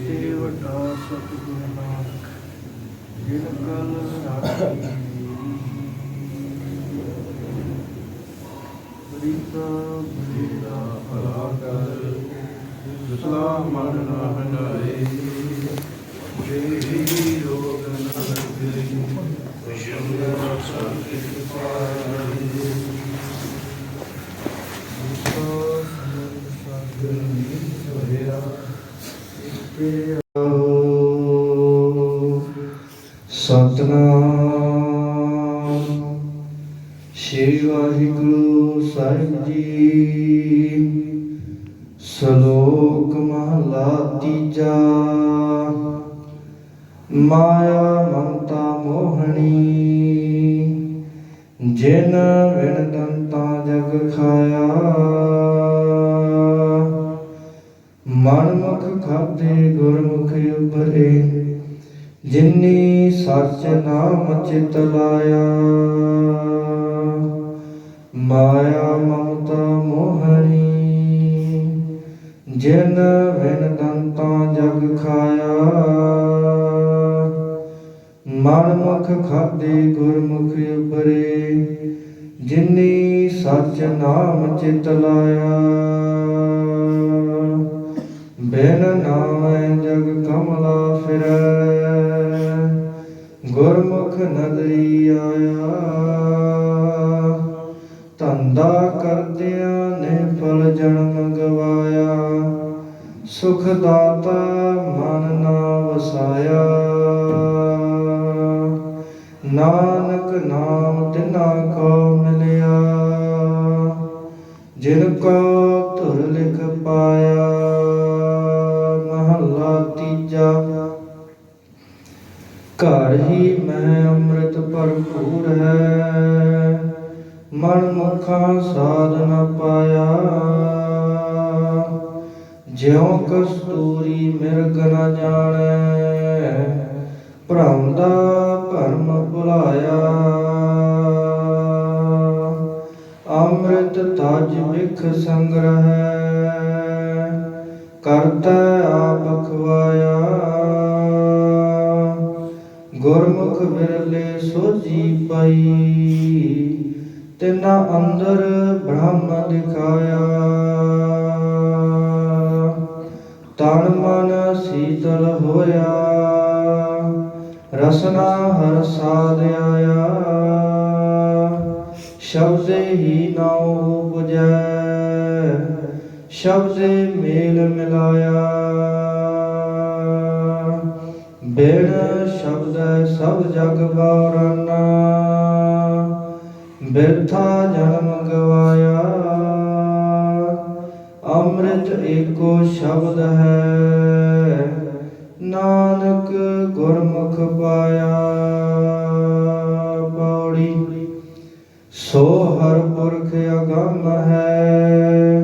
ਤੇ ਵੱਡਾ ਸਤਿਗੁਰ ਨਾਨਕ, ਜਿਨ ਕਲ ਰਾਖੀ ਬਰੀਤਾ ਬਰੀਤਾ ਭਲਾ ਕਰ ਦੁਸਲਾ ਮਨ ਨਾ ਹੰਡਾਏ ਦੇਹੀ ਰੋਗ ਨਾ ਲੱਗੇ ਵਿਸ਼ੰਗਾ ਸਾਖੀ ਪਾਰੇ ਸਤਨਾਮ। ਸ਼੍ਰੀ ਵਾਹਿਗੁਰੂ ਸਾਹਿਬ ਜੀ। ਸ਼ਲੋਕ ਮਹਲਾ ਤੀਜਾ। ਮਾਇਆ ਮਮਤਾ ਮੋਹਣੀ। ਜਿਨ ਵਿਣ ਦੰਤਾ ਜਗ ਖਾਇਆ। ਮਨ ਮੁਖ ਖਾਦੇ ਗੁਰਮੁਖ ਉਬਰੇ ਜਿਨੀ ਸੱਚ ਨਾਮ ਚਿਤ ਲਾਇਆ। ਮਾਇਆ ਮਮਤਾ ਮੋਹਣੀ, ਜਿਨ ਵਿਨ ਦੰਤਾਂ ਜਗ ਖਾਇਆ। ਮਨ ਮੁਖ ਖਾਦੇ ਗੁਰਮੁਖ ਉਬਰੇ ਜਿਨੀ ਸੱਚ ਨਾਮ ਚਿਤ ਲਾਇਆ। ਬਿਨ ਨਾਮੈ ਜਗ ਕਮਲਾ ਫਿਰੈ। ਗੁਰਮੁਖ ਨਦਰੀ ਆਇਆ। ਧੰਦਾ ਕਰਦਿਆਂ ਨੇ ਫਲ ਜਨਮ ਗਵਾਇਆ। ਸੁਖ ਦਾਤਾ ਮਨ ਨਾ ਵਸਾਇਆ। ਨਾਨਕ ਨਾਮ ਤਿਨਾ ਕੋ ਮਿਲਿਆ। ਜਿਨ ਕੋ ਘਰ ਹੀ ਮੈਂ ਅੰਮ੍ਰਿਤ ਭਰਪੂਰ ਹੈ। ਮਨ ਮੁਖਾਂ ਸਾਧ ਪਾਇਆ। ਜਿਉ ਕਸਤੂਰੀ ਮਿਰਗ ਨ ਜਾਣੈ, ਭ੍ਰਮ ਦਾ ਭਰਮ ਭੁਲਾਇਆ। ਅੰਮ੍ਰਿਤ ਤਜ ਵਿਖ ਸੰਗ੍ਰਹਿ, ਕਰਤਾ ਆਪ ਖਵਾਇਆ ਗੁਰਮੁਖ ਵਿਰਲੇ ਸੋਜੀ ਪਈ, ਤਿਨਾ ਅੰਦਰ ਬ੍ਰਹਮ ਦਿਖਾਇਆ। ਤਨ ਮਨ ਸੀਤਲ ਹੋਇਆ, ਰਸਨਾ ਹਰ ਸਾਧ ਆਇਆ। ਸ਼ਬਦੇ ਹੀ ਨਾਉ ਉਪਜੈ, ਸ਼ਬਦੇ ਮੇਲ ਮਿਲਾਇਆ। ਬਿਨ ਸ਼ਬਦ ਸਭ ਜਗ ਬਾਰਨਾ ਬਿਰਥਾ ਜਨਮ ਗਵਾਇਆ। ਅੰਮ੍ਰਿਤ ਏਕੋ ਸ਼ਬਦ ਹੈ। ਨਾਨਕ ਗੁਰਮੁਖ ਪਾਇਆ। ਪੌੜੀ, ਸੋ ਹਰ ਪੁਰਖ ਅਗੰਮ ਹੈ।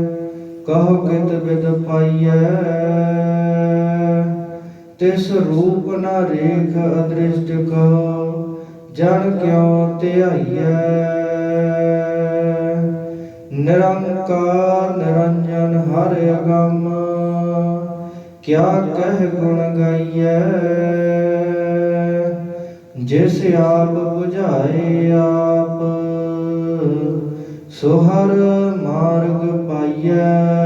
ਕਹ ਕਿਤ ਬਿਦ ਪਾਈਐ। ਤਿਸ ਰੂਪ ਨ ਰੇਖ ਅਦ੍ਰਿਸ਼ਟ ਕੋ, ਜਨ ਕਿਉ ਧਿਆਈਐ। ਨਿਰੰਕਾਰ ਨਿਰੰਜਨ ਹਰਿ ਅਗੰਮ, ਕਿਆ ਕਹਿ ਗੁਣ ਗਾਈਐ। ਜਿਸ ਆਪ 부ਝਾਏ ਆਪ, ਸੋ ਹਰ ਮਾਰਗ ਪਾਈਐ।